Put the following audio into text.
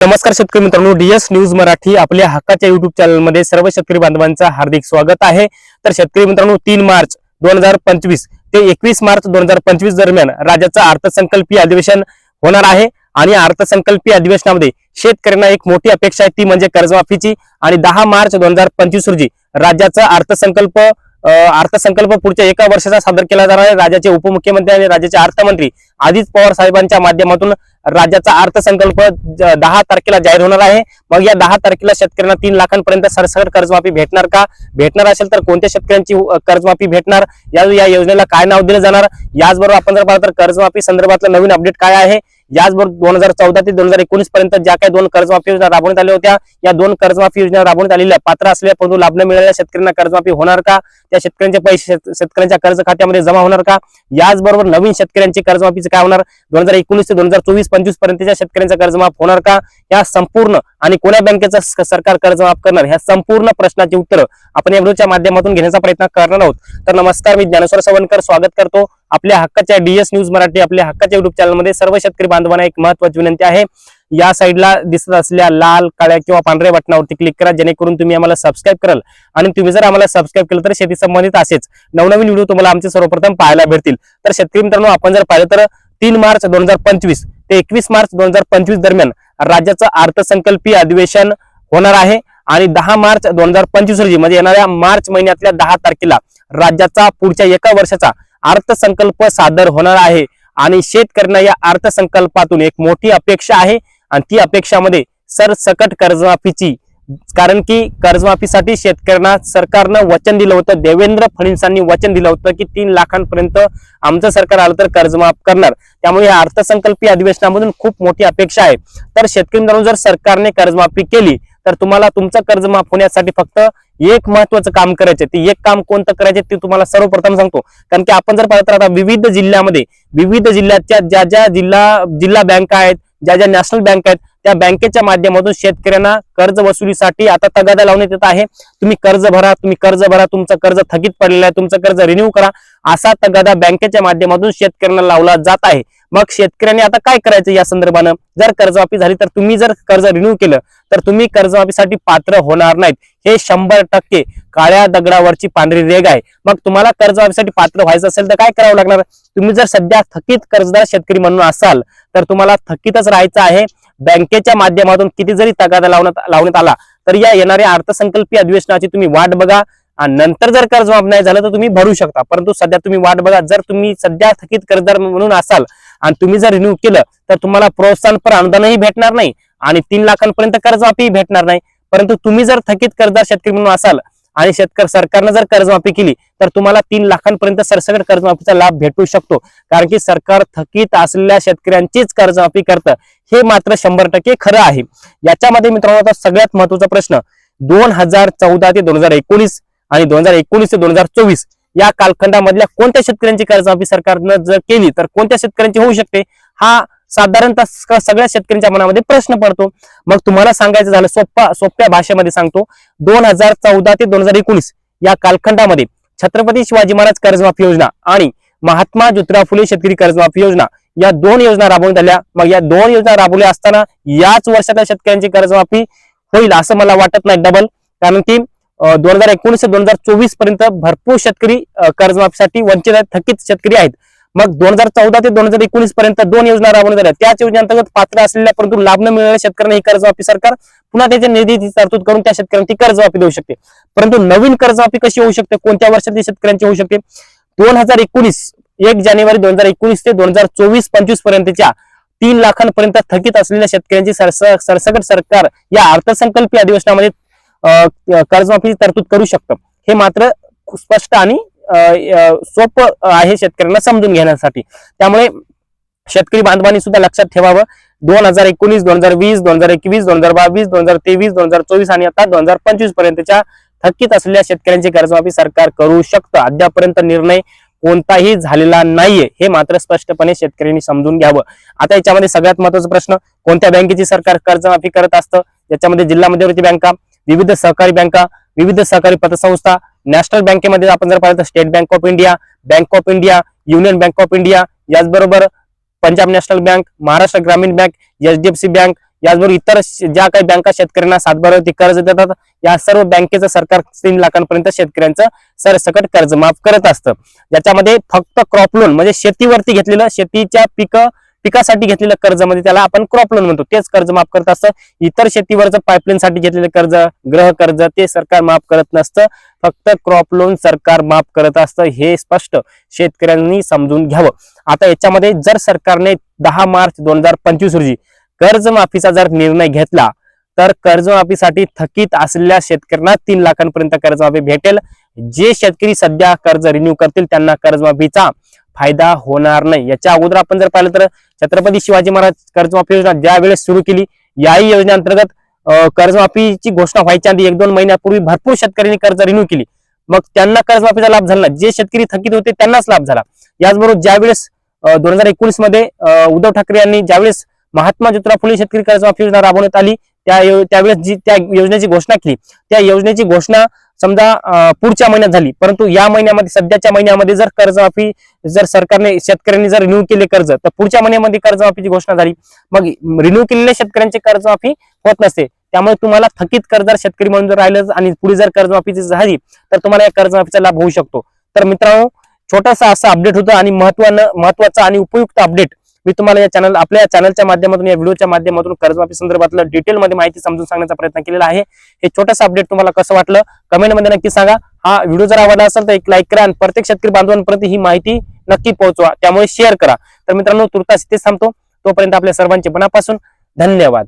नमस्कार शेतकरी मित्रांनो डीएस न्यूज मराठी आपल्या हक्काच्या युट्यूब चॅनलमध्ये सर्व शेतकरी बांधवांचं हार्दिक स्वागत आहे. तर शेतकरी मित्रांनो तीन मार्च दोन हजार पंचवीस ते एकवीस मार्च दोन हजार पंचवीस दरम्यान राज्याचं अर्थसंकल्पीय अधिवेशन होणार आहे. आणि अर्थसंकल्पीय अधिवेशनामध्ये शेतकऱ्यांना एक मोठी अपेक्षा आहे ती म्हणजे कर्जमाफीची. आणि दहा मार्च दोन हजार पंचवीस रोजी राज्याचा अर्थसंकल्प अर्थसंकल्प पुढच्या एका वर्षाचा सादर केला जाणार आहे. राज्याचे उपमुख्यमंत्री आणि राज्याचे अर्थमंत्री अजित पवार साहेबांच्या माध्यमातून राज्याचा अर्थसंकल्प दहा तारखेला जाहीर होणार आहे. मग या दहा तारखेला शेतकऱ्यांना तीन लाखांपर्यंत सरसकट कर्जमाफी भेटणार का? भेटणार असेल तर कोणत्या शेतकऱ्यांची कर्जमाफी भेटणार? या या योजनेला काय नाव दिलं जाणार? याचबरोबर आपण जर पाहिलं तर कर्जमाफी संदर्भातलं नवीन अपडेट काय आहे? याचबरोबर दोन हजार चौदा ते दोन हजार एकोणीस पर्यंत ज्या काही दोन कर्जमाफी योजना राबवण्यात आल्या होत्या या दोन कर्जमाफी योजना राबवण्यात आलेल्या पात्र असलेल्या परंतु लाभ न मिळालेल्या शेतकऱ्यांना कर्जमाफी होणार का? त्या शेतकऱ्यांचे पैसे शेतकऱ्यांच्या कर्ज खात्यामध्ये जमा होणार का? याचबरोबर नवीन शेतकऱ्यांची कर्जमाफीचं काय होणार? दोन हजार एकोणीस ते दोन हजार चोवीस पंचवीस पर्यंतच्या शेतकऱ्यांचा कर्जमाफ होणार का? या संपूर्ण आणि कोण्या बँकेचं सरकार कर्ज माफ करणार? ह्या संपूर्ण प्रश्नाची उत्तरं आपण या व्हिडिओच्या माध्यमातून घेण्याचा प्रयत्न करणार आहोत. तर नमस्कार मी ज्ञानेश्वर सवनकर. स्वागत करतो आपल्या हक्काच्या डीएस न्यूज मराठी आपल्या हक्काच्या युट्यूब चॅनलमध्ये. सर्व शेतकरी बांधवांना एक महत्वाची विनंती आहे. या साईडला दिसत असलेल्या लाल काळ्या किंवा पांढऱ्या बटनावरती क्लिक करा जेणेकरून तुम्ही आम्हाला सबस्क्राईब कराल. आणि तुम्ही जर आम्हाला सबस्क्राईब केलं तर शेती संबंधित असेच नवनवीन व्हिडिओ तुम्हाला आमचे सर्वप्रथम पाहायला भेटतील. तर शेतकरी मित्रांनो आपण जर पाहिलं तर तीन मार्च दोन हजार पंचवीस ते एकवीस मार्च दोन हजार पंचवीस दरम्यान राज्याचं अर्थसंकल्पीय अधिवेशन होणार आहे. आणि दहा मार्च दोन हजार पंचवीस रोजी म्हणजे येणाऱ्या मार्च महिन्यातल्या दहा तारखेला राज्याचा पुढच्या एका वर्षाचा अर्थसंकल्प सादर होणार आहे. आणि शेतकऱ्यांना या अर्थसंकल्पातून एक मोठी अपेक्षा आहे. आणि ती अपेक्षामध्ये सरसकट कर्जमाफीची कारण की कर्जमाफीसाठी शेतकऱ्यांना सरकारनं वचन दिलं होतं. देवेंद्र फडणवीसांनी वचन दिलं होतं की तीन लाखांपर्यंत आमचं सरकार आलं तर कर्जमाफ करणार. त्यामुळे या अर्थसंकल्पीय अधिवेशनामधून खूप मोठी अपेक्षा आहे. तर शेतकरी मित्रांनो जर सरकारने कर्जमाफी केली तर तुम्हाला तुमचं कर्जमाफ होण्यासाठी फक्त एक महत्वाचं काम करायचे ते एक काम कोणतं करायचे ते तुम्हाला सर्वप्रथम सांगतो. कारण की आपण जर पाहिलं तर आता विविध जिल्ह्यामध्ये विविध जिल्ह्याच्या ज्या ज्या जिल्हा जिल्हा बँका आहेत ज्या ज्या नॅशनल बँक आहेत त्या बँकेच्या माध्यमातून शेतकऱ्यांना कर्ज वसुलीसाठी आता तगादा लावण्यात येत आहे. तुम्ही कर्ज भरा तुम्ही कर्ज भरा तुमचं कर्ज थकीत पडलेलं आहे तुमचं कर्ज रिन्यू करा. असा तगादा बँकेच्या माध्यमातून शेतकऱ्यांना लावला जात आहे. मग शेतकऱ्यांनी आता काय करायचं या संदर्भानं? जर कर्जमाफी झाली तर तुम्ही जर कर्ज रिन्यू केलं तर तुम्ही कर्जमाफीसाठी पात्र होणार नाहीत. हे शंभर टक्के काळ्या दगडावरची पांढरी रेग आहे. मग तुम्हाला कर्जमाफीसाठी पात्र व्हायचं असेल तर काय करावं लागणार? तुम्ही जर सध्या थकीत कर्जदार शेतकरी म्हणून असाल तर तुम्हाला थकीतच राहायचं आहे. बँकेच्या माध्यमातून किती जरी तगादा लावण्यात लावण्यात आला तर या येणाऱ्या अर्थसंकल्पीय अधिवेशनाची तुम्ही वाट बघा. आणि नंतर जर कर्जमाफ नाही झालं तर तुम्ही भरू शकता. परंतु सध्या तुम्ही वाट बघा जर तुम्ही सध्या थकीत कर्जदार म्हणून असाल आणि तुम्ही जर रिन्यू केलं तर तुम्हाला प्रोत्साहनपर अनुदानही भेटणार नाही आणि तीन लाखांपर्यंत कर्जमाफी भेटणार नाही. परंतु तुम्ही जर थकीत कर्जदार शेतकरी म्हणून असाल आणि शेतकरी सरकारनं जर कर्जमाफी केली तर तुम्हाला तीन लाखांपर्यंत सरसकट कर्जमाफीचा लाभ भेटू शकतो. कारण की सरकार थकीत असलेल्या शेतकऱ्यांचीच कर्जमाफी करतं. हे मात्र शंभर टक्के खरं आहे. याच्यामध्ये मित्रांनो आता सगळ्यात महत्त्वाचा प्रश्न दोन हजार चौदा ते दोन हजार एकोणीस आणि दोन हजार एकोणीस ते दोन हजार चोवीस या कालखंडामधल्या कोणत्या शेतकऱ्यांची कर्जमाफी सरकारनं जर केली तर कोणत्या शेतकऱ्यांची होऊ शकते? हा साधारणतः सगळ्या शेतकऱ्यांच्या मनामध्ये प्रश्न पडतो. मग तुम्हाला सांगायचं झालं सोप्या सोप्या भाषेमध्ये सांगतो. दोन हजार चौदा ते दोन हजार एकोणीस या कालखंडामध्ये छत्रपती शिवाजी महाराज कर्जमाफी योजना आणि महात्मा ज्योतिराव फुले शेतकरी कर्जमाफी योजना या दोन योजना राबवण्यात आल्या. मग या दोन योजना राबवल्या असताना याच वर्षातल्या शेतकऱ्यांची कर्जमाफी होईल असं मला वाटत नाही. डबल कारण की दोन हजार एकोणीस ते दोन हजार चोवीसपर्यंत भरपूर शेतकरी कर्जमाफीसाठी वंचित आहेत थकीत शेतकरी आहेत. मग दोन हजार चौदा ते दोन हजार एकोणीस पर्यंत दोन योजना राबवण्यात आल्या. त्याच योजनेअंतर्गत पात्र असलेल्या परंतु लाभ न मिळालेल्या शेतकऱ्यांना ही कर्जमाफी सरकार पुन्हा त्याच्या निधीची तरतूद करून त्या शेतकऱ्यांची कर्जमाफी देऊ शकते. परंतु नवीन कर्जमाफी कशी होऊ शकते? कोणत्या वर्षातली शेतकऱ्यांची होऊ शकते? दोन हजार एकोणीस एक जानेवारी दोन हजार एकोणीस ते दोन हजार चोवीस पंचवीस पर्यंतच्या तीन लाखांपर्यंत थकीत असलेल्या शेतकऱ्यांची सरस सरसकट सरकार या अर्थसंकल्पीय अधिवेशनामध्ये अं, कर्जमाफीची तरतूद करू शकतं. हे मात्र स्पष्ट आणि सोपं आहे शेतकऱ्यांना समजून घेण्यासाठी. त्यामुळे शेतकरी बांधवांनी सुद्धा लक्षात ठेवावं. दोन हजार एकोणीस दोन हजार वीस दोन हजार एकवीस दोन हजार बावीस दोन हजार तेवीस दोन हजार चोवीस आणि आता दोन हजार पंचवीस पर्यंतच्या थकीत असलेल्या शेतकऱ्यांची कर्जमाफी सरकार करू शकतं. अद्यापर्यंत निर्णय कोणताही झालेला नाहीये. हे मात्र स्पष्टपणे शेतकऱ्यांनी समजून घ्यावं. आता याच्यामध्ये सगळ्यात महत्त्वाचा प्रश्न कोणत्या बँकेची सरकार कर्जमाफी करत असतं? याच्यामध्ये जिल्हा मध्यवर्ती बँका विविध सहकारी बँका विविध सहकारी पतसंस्था नॅशनल बँकेमध्ये आपण जर पाहिलं तर State Bank of India Bank of India Union Bank of India याचबरोबर पंजाब नॅशनल बँक महाराष्ट्र ग्रामीण बँक एचडीएफसी बँक याचबरोबर इतर ज्या काही बँका शेतकऱ्यांना सातबारावरती कर्ज देतात या सर्व बँकेचं सरकार तीन लाखांपर्यंत शेतकऱ्यांचं सरसकट कर्ज माफ करत असतं. ज्याच्यामध्ये फक्त क्रॉप लोन म्हणजे शेतीवरती घेतलेलं शेतीच्या पिकं पिकासाठी घेतलेलं कर्जामध्ये म्हणजे त्याला आपण क्रॉप लोन म्हणतो. तेच कर्ज माफ करत असतं. इतर शेतीवरचं पाईपलाईन साठी घेतलेलं कर्ज ग्रह कर्ज ते सरकार माफ करत नसतं. फक्त क्रॉप लोन सरकार माफ करत असतं. हे स्पष्ट शेतकऱ्यांनी समजून घ्यावं. आता याच्यामध्ये जर सरकारने दहा मार्च दोन हजार पंचवीस रोजी कर्जमाफीचा जर निर्णय घेतला तर कर्जमाफीसाठी थकीत असलेल्या शेतकऱ्यांना तीन लाखांपर्यंत कर्जमाफी भेटेल. जे शेतकरी सध्या कर्ज रिन्यू करतील त्यांना कर्जमाफीचा फायदा होणार नाही. याच्या अगोदर आपण जर पाहिलं तर छत्रपती शिवाजी महाराज कर्जमाफी योजना ज्या वेळेस सुरू केली याही योजनेअंतर्गत कर्जमाफीची घोषणा व्हायच्या आधी एक दोन महिन्यापूर्वी भरपूर शेतकऱ्यांनी कर्ज रिन्यू केली. मग त्यांना कर्जमाफीचा लाभ झाला. जे शेतकरी थकीत होते त्यांनाच लाभ झाला. याचबरोबर ज्यावेळेस दोन हजार एकोणीसमध्ये उद्धव ठाकरे यांनी ज्यावेळेस महात्मा ज्योतिराव फुले शेतकरी कर्जमाफी योजना राबवण्यात आली त्या त्यावेळेस जी त्या योजनेची घोषणा केली. त्या योजनेची घोषणा समजा पुढच्या महिन्यात झाली. परंतु या महिन्यामध्ये सध्याच्या महिन्यामध्ये जर कर्जमाफी जर सरकारने शेतकऱ्यांनी जर रिन्यू केले कर्ज तर पुढच्या महिन्यामध्ये कर्जमाफीची घोषणा झाली. मग रिन्यू केलेल्या शेतकऱ्यांची कर्जमाफी होत नसते. त्यामुळे तुम्हाला थकीत कर्जदार शेतकरी म्हणून जर राहिलं आणि पुढे जर कर्जमाफीची झाली तर तुम्हाला या कर्जमाफीचा लाभ होऊ शकतो. तर मित्रांनो छोटासा असा अपडेट होतो आणि महत्वानं महत्त्वाचा आणि उपयुक्त अपडेट मी तुम्हाला या चॅनल आपल्या चॅनलच्या माध्यमातून या व्हिडिओच्या माध्यमातून कर्जमाफी संदर्भातलं डिटेलमध्ये माहिती समजून सांगण्याचा प्रयत्न केलेला आहे. हे छोटंसं अपडेट तुम्हाला कसं वाटलं? कमेंटमध्ये नक्की सांगा. हा व्हिडिओ जर आवडला असेल तर एक लाईक करा आणि प्रत्येक शेतकरी बांधवांपर्यंत ही माहिती नक्की पोहोचवा. त्यामुळे शेअर करा. तर मित्रांनो तुर्तास इथेच थांबतो. तोपर्यंत आपल्या सर्वांचे मनापासून धन्यवाद.